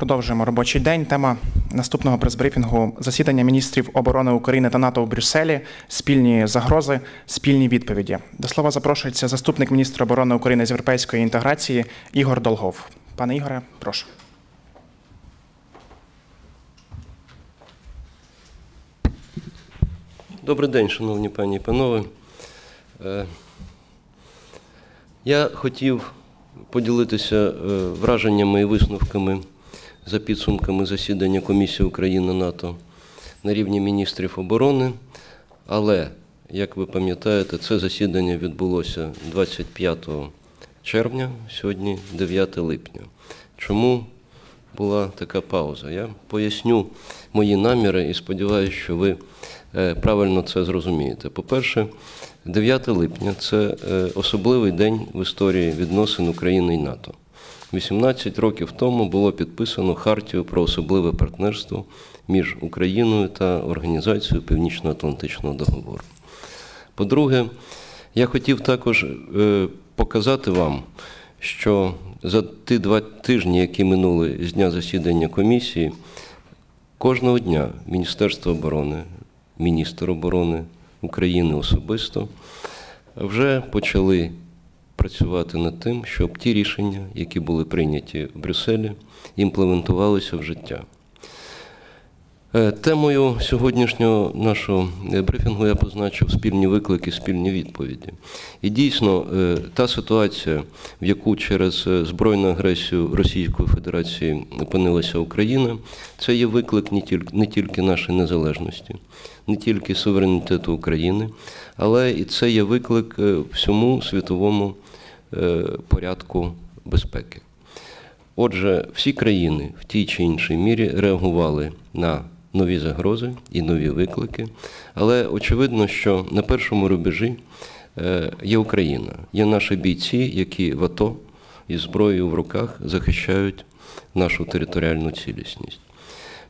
Продовжуємо робочий день. Тема наступного прес-брифінгу засідання міністрів оборони України та НАТО у Брюсселі, спільні загрози, спільні відповіді. До слова запрошується заступник міністра оборони України з європейської інтеграції Ігор Долгов. Пане Ігоре, прошу. Добрий день, шановні пані і панове. Е, Я хотів поділитися е, враженнями і висновками за підсумками засідання Комісії України-НАТО на рівні міністрів оборони. Але, як ви пам'ятаєте, це засідання відбулося 25 червня, сьогодні 9 липня. Чому була така пауза? Я поясню мої наміри і сподіваюся, що ви е, правильно це зрозумієте. По-перше, 9 липня це е, особливий день в історії відносин України і НАТО. 18 років тому було підписано Хартію про особливе партнерство між Україною та Організацією Північно-Атлантичного договору. По-друге, я хотів також е, показати вам, що за ті два тижні, які минули з дня засідання комісії, кожного дня Міністерство оборони, міністр оборони України особисто вже почали працювати над тим, щоб ті рішення, які були прийняті в Брюсселі, імплементувалися в життя. Е, Темою сьогоднішнього нашого е, брифінгу я позначив спільні виклики, спільні відповіді. І дійсно, е, та ситуація, в яку через збройну агресію Російської Федерації опинилася Україна, це є виклик не тільки, нашої незалежності, не тільки суверенітету України, але і це є виклик всьому світовому порядку безпеки. Отже, всі країни в тій чи іншій мірі реагували на нові загрози і нові виклики, але очевидно, що на першому рубежі е, є Україна, є наші бійці, які в АТО із зброєю в руках захищають нашу територіальну цілісність.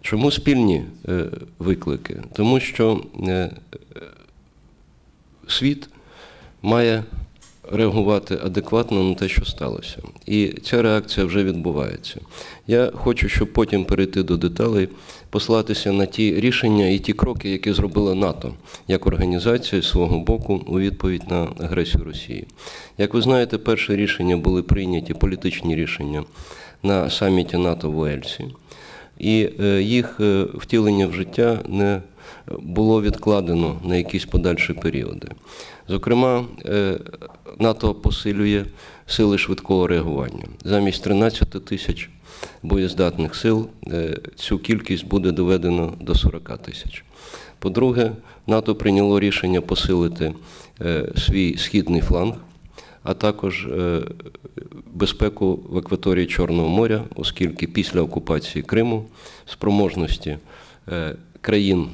Чому спільні е, виклики? Тому що е, світ має реагувати адекватно на те, що сталося. І ця реакція вже відбувається. Я хочу, щоб потім перейти до деталей, послатися на ті рішення і ті кроки, які зробила НАТО як організація з свого боку у відповідь на агресію Росії. Як ви знаєте, перші рішення були прийняті, політичні рішення на саміті НАТО в Уельсі. І е, їх е, втілення в життя не було відкладено на якісь подальші періоди. Зокрема, е, НАТО посилює сили швидкого реагування. Замість 13 тисяч боєздатних сил е, цю кількість буде доведено до 40 тисяч. По-друге, НАТО прийняло рішення посилити е, свій східний фланг, а також безпеку в акваторії Чорного моря, оскільки після окупації Криму спроможності країн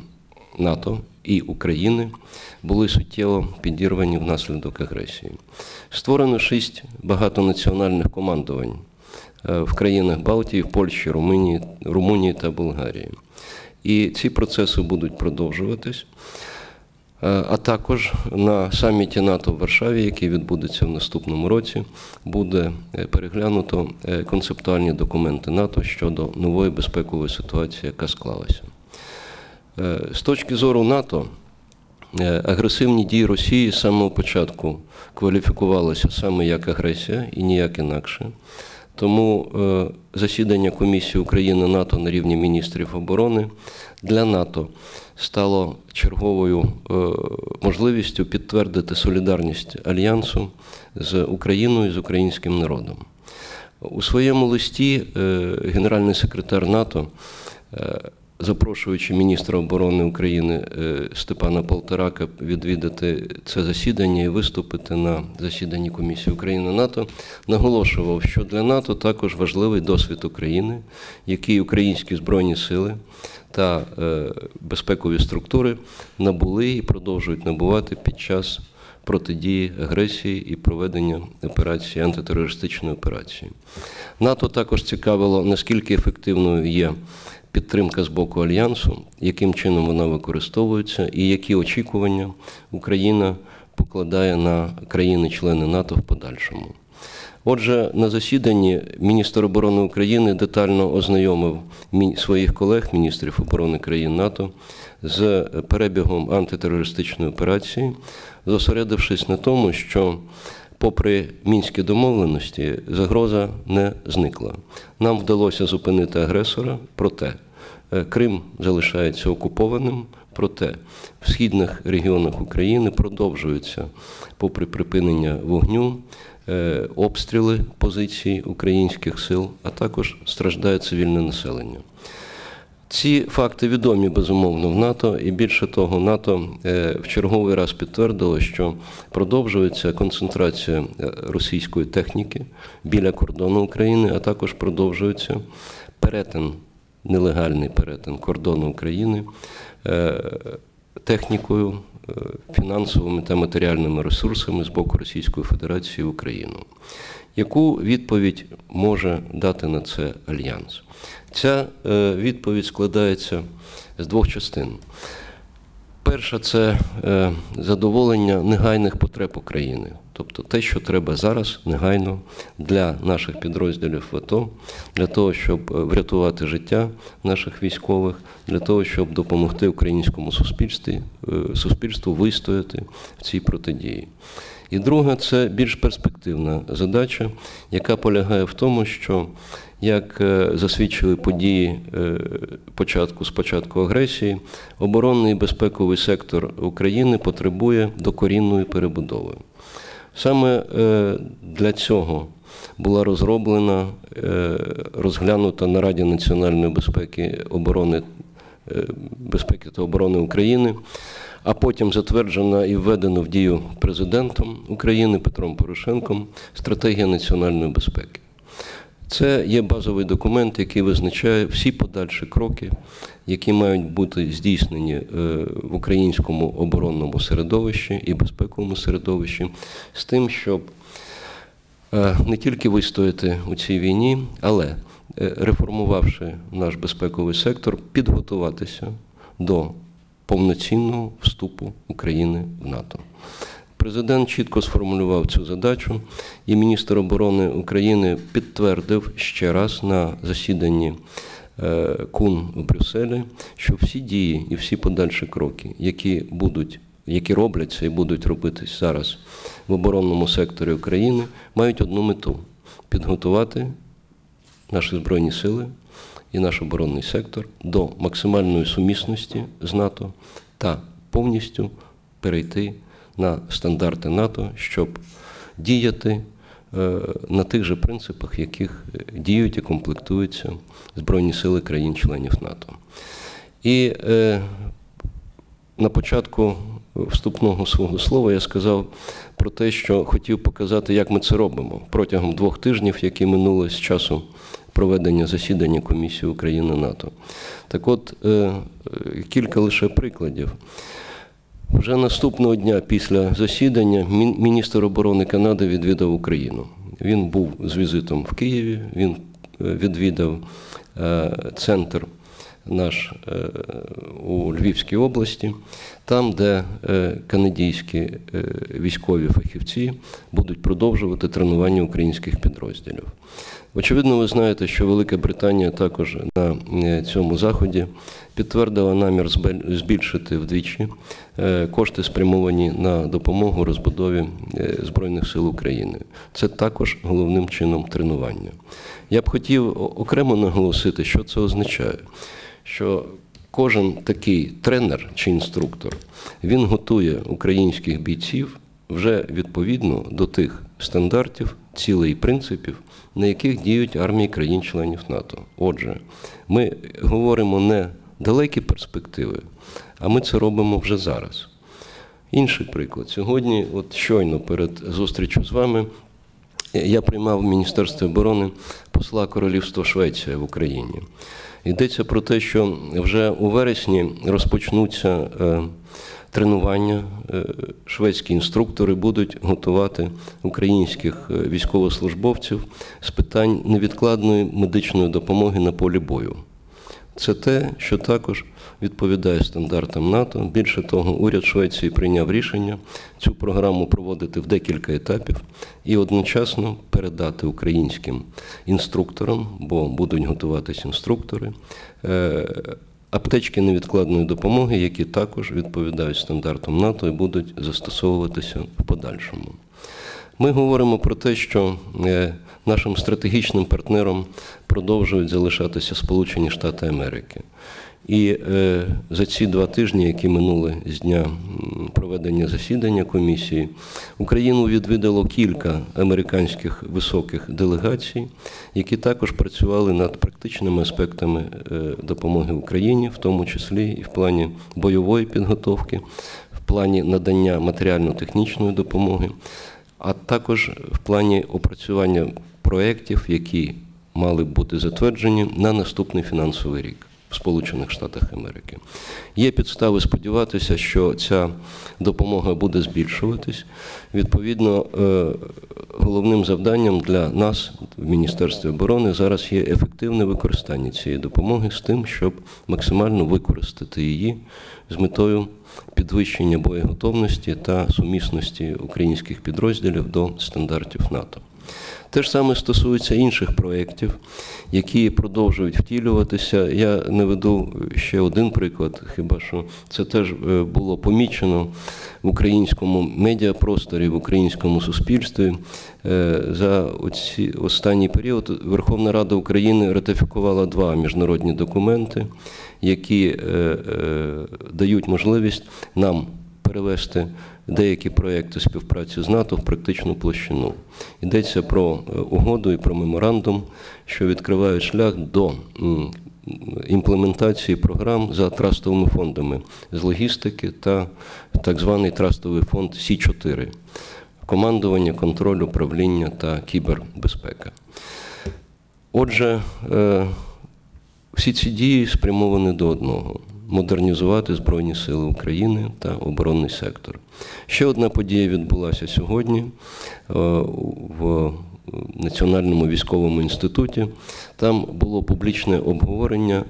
НАТО і України були суттєво підірвані внаслідок агресії. Створено шість багатонаціональних командувань е, в країнах Балтії, в Польщі, Румунії, Румунії та Болгарії. І ці процеси будуть продовжуватись. Е, А також на саміті НАТО в Варшаві, який відбудеться в наступному році, буде е, переглянуто концептуальні документи НАТО щодо нової безпекової ситуації, яка склалася. Е, З точки зору НАТО, е, агресивні дії Росії з самого початку кваліфікувалися саме як агресія і ніяк інакше. Тому е, засідання комісії України НАТО на рівні міністрів оборони для НАТО стало черговою можливістю підтвердити солідарність альянсу з Україною з українським народом. У своєму листі генеральний секретар НАТО, запрошуючи міністра оборони України е, Степана Полторака відвідати це засідання і виступити на засіданні комісії України НАТО, наголошував, що для НАТО також важливий досвід України, який українські збройні сили та е, безпекові структури набули і продовжують набувати під час протидії агресії і проведення операції антитерористичної операції. НАТО також цікавило, наскільки ефективною є підтримка з боку альянсу, яким чином вона використовується, і які очікування Україна покладає на країни-члени НАТО в подальшому. Отже, на засіданні міністр оборони України детально ознайомив своїх колег, міністрів оборони країн НАТО, з перебігом антитерористичної операції, зосередившись на тому, що, попри мінські домовленості, загроза не зникла. Нам вдалося зупинити агресора, проте е, Крим залишається окупованим. Проте в східних регіонах України продовжуються, попри припинення вогню, е, обстріли позицій українських сил, а також страждає цивільне населення. Ці факти відомі безумовно в НАТО, і більше того, НАТО е, в черговий раз підтвердило, що продовжується концентрація е, російської техніки біля кордону України, а також продовжується перетин, нелегальний перетин кордону України е, технікою, фінансовими та матеріальними ресурсами з боку Російської Федерації в Україну. Яку відповідь може дати на це альянс? Ця е, відповідь складається з двох частин. Перша це е, задоволення негайних потреб України, тобто те, що треба зараз негайно для наших підрозділів в АТО, для того, щоб е, врятувати життя наших військових, для того, щоб допомогти українському суспільстві, е, суспільству вистояти в цій протидії. І друга це більш перспективна задача, яка полягає в тому, що як е, засвідчили події початку спочатку агресії, оборонний і безпековий сектор України потребує докорінної перебудови. Саме е, для цього була розроблена, е, розглянута на Раді національної безпеки оборони е, безпеки та оборони України, а потім затверджена і введена в дію президентом України Петром Порошенком стратегія національної безпеки. Це є базовий документ, який визначає всі подальші кроки, які мають бути здійснені е, в українському оборонному середовищі і безпековому середовищі, з тим, щоб е, не тільки вистояти у цій війні, але е, реформувавши наш безпековий сектор, підготуватися до повноцінного вступу України в НАТО. Президент чітко сформулював цю задачу, і міністр оборони України підтвердив ще раз на засіданні е, КУН у Брюсселі, що всі дії і всі подальші кроки, які будуть, які робляться і будуть робитись зараз в оборонному секторі України, мають одну мету підготувати наші збройні сили і наш оборонний сектор до максимальної сумісності з НАТО та повністю перейти на стандарти НАТО, щоб діяти е, на тих же принципах, яких діють і комплектуються Збройні сили країн-членів НАТО. І е, на початку вступного свого слова я сказав про те, що хотів показати, як ми це робимо протягом двох тижнів, які минули з часу проведення засідання комісії України НАТО. Так от, е, кілька лише прикладів. Вже наступного дня після засідання міністр оборони Канади відвідав Україну. Він був з візитом в Києві, він е, відвідав е, центр наш е, у Львівській області, там, де канадійські військові фахівці будуть продовжувати тренування українських підрозділів. Очевидно, ви знаєте, що Велика Британія також на е, цьому заході підтвердила намір збільшити вдвічі е, кошти, спрямовані на допомогу розбудові е, Збройних сил України. Це також головним чином тренування. Я б хотів окремо наголосити, що це означає, що кожен такий тренер чи інструктор він готує українських бійців вже відповідно до тих стандартів, цілей і принципів, на яких діють армії країн-членів НАТО. Отже, ми говоримо не далекі перспективи, а ми це робимо вже зараз. Інший приклад. Сьогодні, от щойно перед зустрічю з вами, я приймав в Міністерстві оборони посла Королівства Швеція в Україні. Йдеться про те, що вже у вересні розпочнуться е, тренування. Е, Шведські інструктори будуть готувати українських е, військовослужбовців з питань невідкладної медичної допомоги на полі бою. Це те, що також відповідає стандартам НАТО. Більше того, уряд Швеції прийняв рішення цю програму проводити в декілька етапів і одночасно передати українським інструкторам, бо будуть готуватись інструктори, е, аптечки невідкладної допомоги, які також відповідають стандартам НАТО і будуть застосовуватися в подальшому. Ми говоримо про те, що е, нашим стратегічним партнером продовжують залишатися Сполучені Штати Америки. І е, за ці два тижні, які минули з дня проведення засідання комісії, Україну відвідало кілька американських високих делегацій, які також працювали над практичними аспектами е, допомоги Україні, в тому числі і в плані бойової підготовки, в плані надання матеріально-технічної допомоги, а також в плані опрацювання проєктів, які мали бути затверджені на наступний фінансовий рік в Сполучених Штатах Америки. Є підстави сподіватися, що ця допомога буде збільшуватись. Відповідно, е, головним завданням для нас в Міністерстві оборони зараз є ефективне використання цієї допомоги з тим, щоб максимально використати її з метою підвищення боєготовності та сумісності українських підрозділів до стандартів НАТО. Те ж саме стосується інших проєктів, які продовжують втілюватися. Я наведу ще один приклад, хіба що це теж е, було помічено в українському медіапросторі, в українському суспільстві. Е, За останній період Верховна Рада України ратифікувала два міжнародні документи, які е, дають можливість нам перевести деякі проекти співпраці з НАТО в практичну площину. Йдеться про е, угоду і про меморандум, що відкривають шлях до імплементації програм за трастовими фондами з логістики та так званий трастовий фонд Сі-4 командування, контроль, управління та кібербезпека. Отже, е, всі ці дії спрямовані до одного модернізувати Збройні Сили України та оборонний сектор. Ще одна подія відбулася сьогодні е, в Національному військовому інституті. Там було публічне обговорення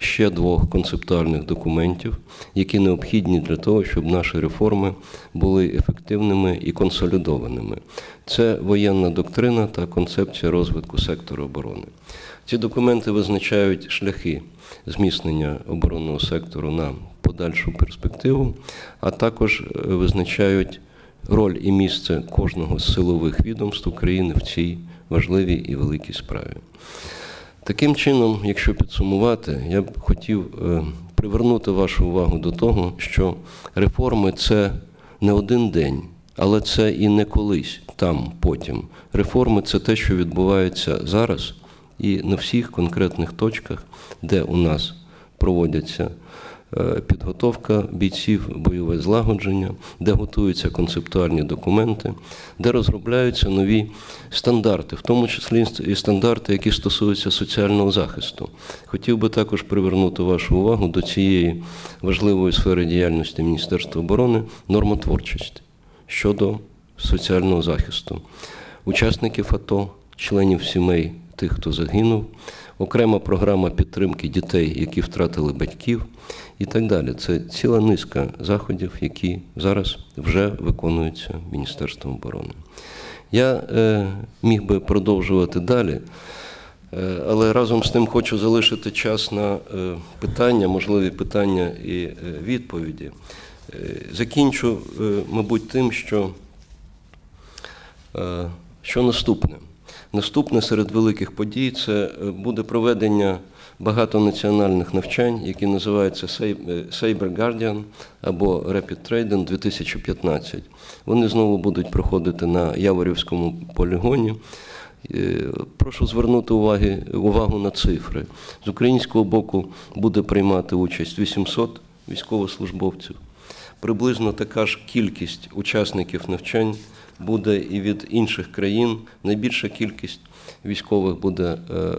ще двох концептуальних документів, які необхідні для того, щоб наші реформи були ефективними і консолідованими. Це воєнна доктрина та концепція розвитку сектору оборони. Ці документи визначають шляхи зміцнення оборонного сектору на подальшу перспективу, а також е, визначають роль і місце кожного з силових відомств України в цій важливій і великій справі. Таким чином, якщо підсумувати, я б хотів е, привернути вашу увагу до того, що реформи це не один день, але це і не колись, там, потім. Реформи це те, що відбувається зараз і на всіх конкретних точках, де у нас проводяться підготовка бійців, бойове злагодження, де готуються концептуальні документи, де розробляються нові стандарти, в тому числі і стандарти, які стосуються соціального захисту. Хотів би також привернути вашу увагу до цієї важливої сфери діяльності Міністерства оборони нормотворчості щодо соціального захисту. Учасників АТО, членів сімей тих, хто загинув, окрема програма підтримки дітей, які втратили батьків, і так далі. Це ціла низка заходів, які зараз вже виконуються Міністерством оборони. Я е, міг би продовжувати далі, е, але разом з тим хочу залишити час на е, питання, можливі питання і е, відповіді. Е, закінчу, е, мабуть, тим, що, е, що наступне. Наступне серед великих подій це е, буде проведення багатонаціональних навчань, які називаються Say- е, Guardian або Rapid Trading 2015. Вони знову будуть проходити на Яворівському полігоні. Е, Прошу звернути уваги, увагу на цифри. З українського боку буде приймати участь 800 військовослужбовців. Приблизно така ж кількість учасників навчань буде і від інших країн. Найбільша кількість військових буде е,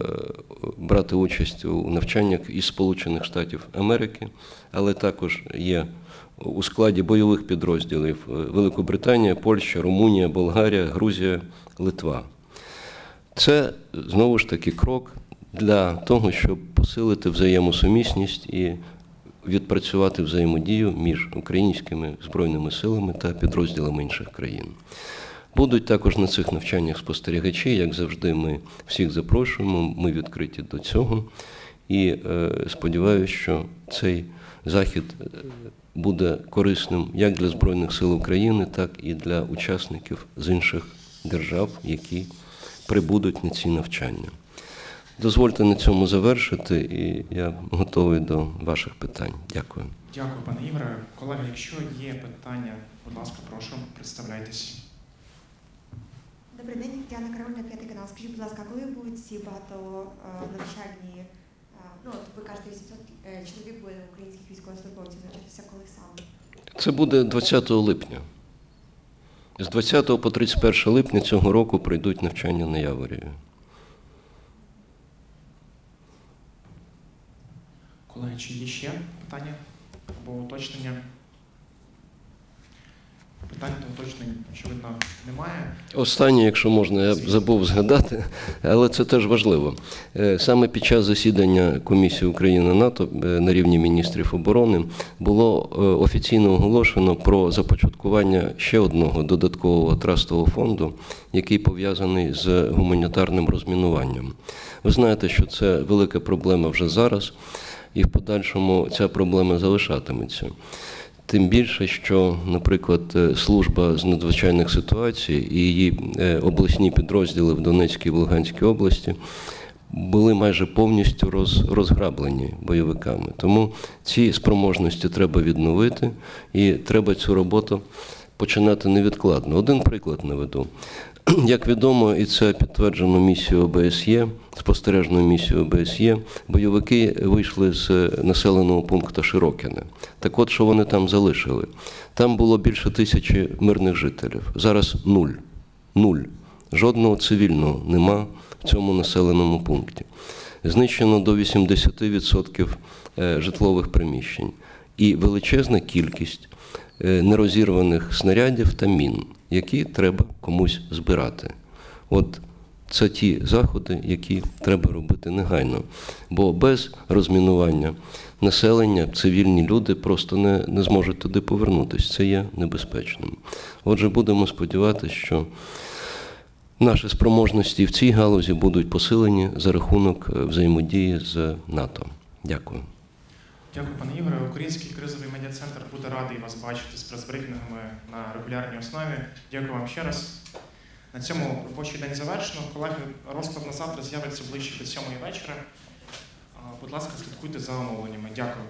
брати участь у навчаннях із Сполучених Штатів Америки, але також є у складі бойових підрозділів е, Великобританія, Польща, Румунія, Болгарія, Грузія, Литва. Це знову ж таки крок для того, щоб посилити взаємосумісність і відпрацювати взаємодію між українськими збройними силами та підрозділами інших країн. Будуть також на цих навчаннях спостерігачі, як завжди, ми всіх запрошуємо, ми відкриті до цього. І е, сподіваюся, що цей захід е, буде корисним як для Збройних сил України, так і для учасників з інших держав, які прибудуть на ці навчання. Дозвольте на цьому завершити, і я готовий до ваших питань. Дякую. Дякую, пане Ігоре. Колеги, якщо є питання, будь ласка, прошу, представляйтесь. Добрий день, Діана Карольна, п'ятий канал. Скажіть, будь ласка, коли будуть ці багатонавчальні, е, ну от ви кажете, 800 е, чоловік буде українських військовослужбовців навчатися коли саме? Це буде 20 липня. З 20 по 31 липня цього року прийдуть навчання на Яворі. Колеги, чи є ще питання або уточнення? Питань та уточнень, очевидно, немає. Останнє, якщо можна, я забув згадати, але це теж важливо. Е, Саме під час засідання комісії України НАТО е, на рівні міністрів оборони було е, офіційно оголошено про започаткування ще одного додаткового трастового фонду, який пов'язаний з гуманітарним розмінуванням. Ви знаєте, що це велика проблема вже зараз, і в подальшому ця проблема залишатиметься. Тим більше, що, наприклад, е, служба з надзвичайних ситуацій і її е, обласні підрозділи в Донецькій і в Луганській області були майже повністю роз, розграблені бойовиками. Тому ці спроможності треба відновити, і треба цю роботу починати невідкладно. Один приклад наведу. Як відомо, і це підтверджено місією ОБСЄ, спостережною місією ОБСЄ, бойовики вийшли з населеного пункту Широкине. Так от, що вони там залишили? Там було більше тисячі мирних жителів. Зараз нуль. Нуль. Жодного цивільного нема в цьому населеному пункті. Знищено до 80% е, житлових приміщень і величезна кількість нерозірваних снарядів та мін, які треба комусь збирати. От це ті заходи, які треба робити негайно. Бо без розмінування населення, цивільні люди просто не, не зможуть туди повернутися. Це є небезпечним. Отже, будемо сподіватися, що наші спроможності в цій галузі будуть посилені за рахунок е, взаємодії з НАТО. Дякую. Дякую, пане Ігоре. Український кризовий медіа-центр буде радий вас бачити з прес-брифінгами на регулярній основі. Дякую вам ще раз. На цьому робочий день завершено. Колеги, розклад на завтра з'явиться ближче до сьомої вечора. Будь ласка, слідкуйте за оновленнями. Дякую.